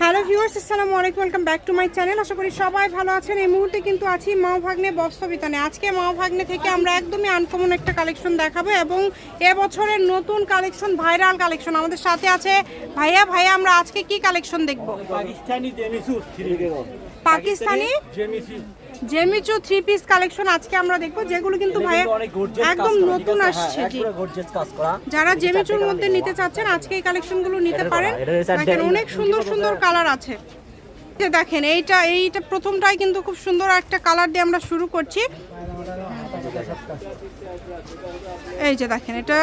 Hello viewers আসসালামু আলাইকুম welcome back to my channel আশা করি সবাই ভালো আছেন। এই মুহূর্তে কিন্তু আছি মা ভাগ্নে বস্ত্রবিতানে আজকে মা ভাগ্নে থেকে আমরা একদমই আনকমন একটা কালেকশন দেখাবো এবং এবছরের নতুন কালেকশন ভাইরাল কালেকশন আমাদের সাথে আছে। ভাইয়া ভাইয়া আমরা আজকে কি কালেকশন দেখব? পাকিস্তানি পাকিস্তানি? জেমিচু থ্রি পিস কালেকশন আজকে আমরা দেখব যেগুলো কিন্তু ভাই একদম নতুন আসছে জি। করা। যারা জেমিচুর মধ্যে নিতে চাচ্ছেন আজকে এই কালেকশনগুলো নিতে পারেন। দেখেন অনেক সুন্দর সুন্দর কালার আছে। দেখেন এইটা এইটা প্রথমটাই কিন্তু খুব সুন্দর একটা কালার দিয়ে আমরা শুরু করছি। এই যে দেখেন এটা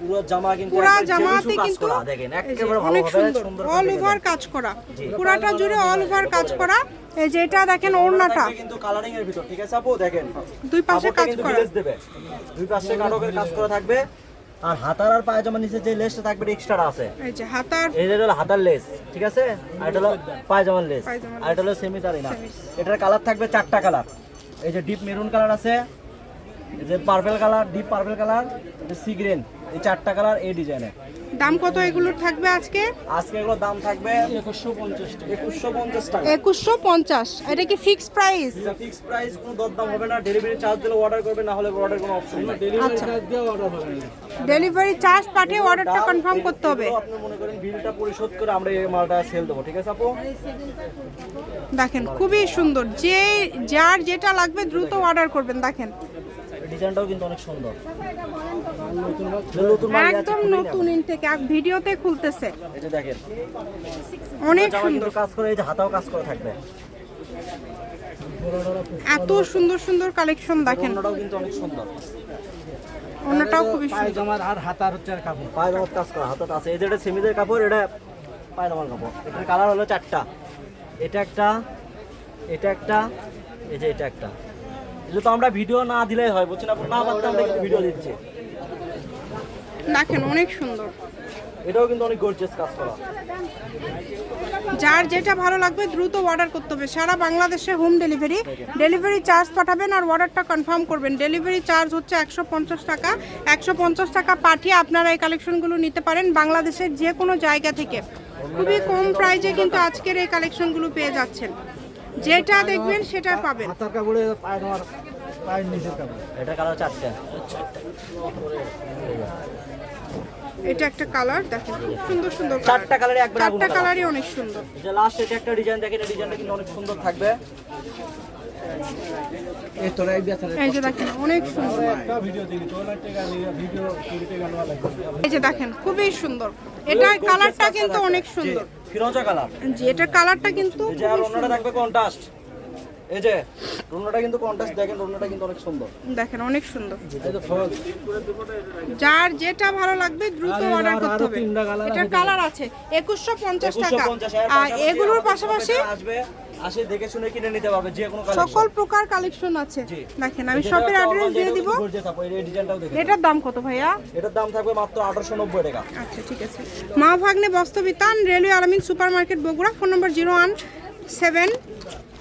পুরো জামা কিন্তু পুরা জামাতে কিন্তু দেখেন একেবারে অনেক সুন্দর অল ওভার কাজ করা। পুরাটা জুড়ে অল ওভার কাজ করা। এই যে এটা দেখেন ওড়নাটা। কিন্তু কালারিং এর ভিতর ঠিক আছে আপু? দেখেন। দুই পাশে কাজ করা। দুই পাশে কাটকের কাজ করা থাকবে। আর হাতার আর পায়জামার নিচে যে লেসটা থাকবে এক্সট্রা আছে। এই যে হাতার এই যে হলো হাতার লেস ঠিক আছে? আর এটা হলো পায়জামার লেস আর এটা হলো সেমি তারি না। Semi। এটার কালার থাকবে চারটা কালার এই যে ডিপ মেরুন কালার আছে। যে purple colour deep purple colour sea green এই চারটা কালার এই ডিজাইনের দাম কত এগুলোর থাকবে আজকে? আজকে এগুলোর দাম থাকবে একুশশো পঞ্চাশ একুশশো পঞ্চাশ টাকা। একুশশো পঞ্চাশ এটা কি ফিক্স প্রাইস এটা ফিক্স প্রাইস কোনো দরদাম হবে না। ডেলিভারি চার্জ দিলে অর্ডার করবে না হলে অর্ডার কোনো অপশন আচ্ছা। ডেলিভারি চার্জ পাঠিয়ে অর্ডারটা কনফার্ম করতে হবে। আপনি মনে করেন বিলটা পরিশোধ করে আমরা এই মালটা সেল দেবো ঠিক আছে আপু? দেখেন খুবই সুন্দর। যে যার যেটা লাগবে দ্রুত অর্ডার করবেন দেখেন। ডিজাইনটাও কিন্তু অনেক সুন্দর। নতুন একদম নতুন ইনটেক এক ভিডিওতে খুলতেছে। এটা দেখেন। অনেক সুন্দর। কাজ করে এই যে হাতাও কাজ করে থাকবে। এত সুন্দর সুন্দর কালেকশন দেখেন। অন্যটাও কিন্তু অনেক সুন্দর। অন্যটাও খুবই সুন্দর। পায়জামার আর হাতার হচ্ছে আর কাপড়। পায়জামার কাজ করা হাতাটা আছে। এই যে এটা সেমিদের কাপড় এটা পায়জামার কাপড়। এটার কালার হলো চারটা। এটা একটা এটা একটা এই যে এটা একটা। এটা তো আমরা ভিডিও না দিলেই হয় না পারতে আমরা কিন্তু ভিডিও দিচ্ছি। দেখেন অনেক সুন্দর। এটাও কিন্তু অনেক গর্জিয়াস কাজ করা। যার যেটা ভালো লাগবে দ্রুত অর্ডার করতে হবে। সারা বাংলাদেশে হোম ডেলিভারি ডেলিভারি চার্জ পাঠাবেন আর অর্ডারটা কনফার্ম করবেন। ডেলিভারি চার্জ হচ্ছে একশো পঞ্চাশ টাকা। একশো পঞ্চাশ টাকা পাঠিয়ে আপনারা এই কালেকশনগুলো নিতে পারেন বাংলাদেশের যে কোনো জায়গা থেকে। খুবই কম প্রাইজে কিন্তু আজকের এই কালেকশনগুলো পেয়ে যাচ্ছেন। যেটা দেখবেন সেটা পাবেন হাতার কাপড়ে পায়জামার পায়ের নিচের কাপড় এটা কালার চারটা এটা একটা কালার দেখেন খুব সুন্দর সুন্দর। চারটা কালারে একবার চারটা কালারই অনেক সুন্দর এই যে লাস্ট এটা একটা ডিজাইন দেখেন এই ডিজাইনটা কিন্তু অনেক সুন্দর থাকবে এই যে দেখেন অনেক সুন্দর এই যে দেখেন খুবই সুন্দর এটার কালারটা কিন্তু অনেক সুন্দর ফিরোজা কালার? জি এটার কালারটা কিন্তু যে আর অন্যটা থাকবে কন্ট্রাস্ট। এই যে রুনাটা কিন্তু কন্ট্রাস্ট দেখেন রুনাটা কিন্তু অনেক সুন্দর। দেখেন অনেক সুন্দর। এই তো ফল যার যেটা ভালো লাগবে দ্রুত অর্ডার করতে হবে। এটার কালার আছে একুশশো পঞ্চাশ টাকা। আর এগুলোর পাশাপাশি আসবে আসে দেখে শুনে কিনে নিতে পারবে যে কোনো কালার সকল প্রকার কালেকশন আছে। দেখেন আমি শপের অ্যাড্রেস দিয়ে দিব। এই ডিজাইনটাও দেখে এটার দাম কত ভাইয়া? এটার দাম থাকবে মাত্র আঠারোশো নব্বই টাকা। আচ্ছা ঠিক আছে। মা ভাগ্নে বস্তবিতান railway Alamin super market Bogura phone number zero one seven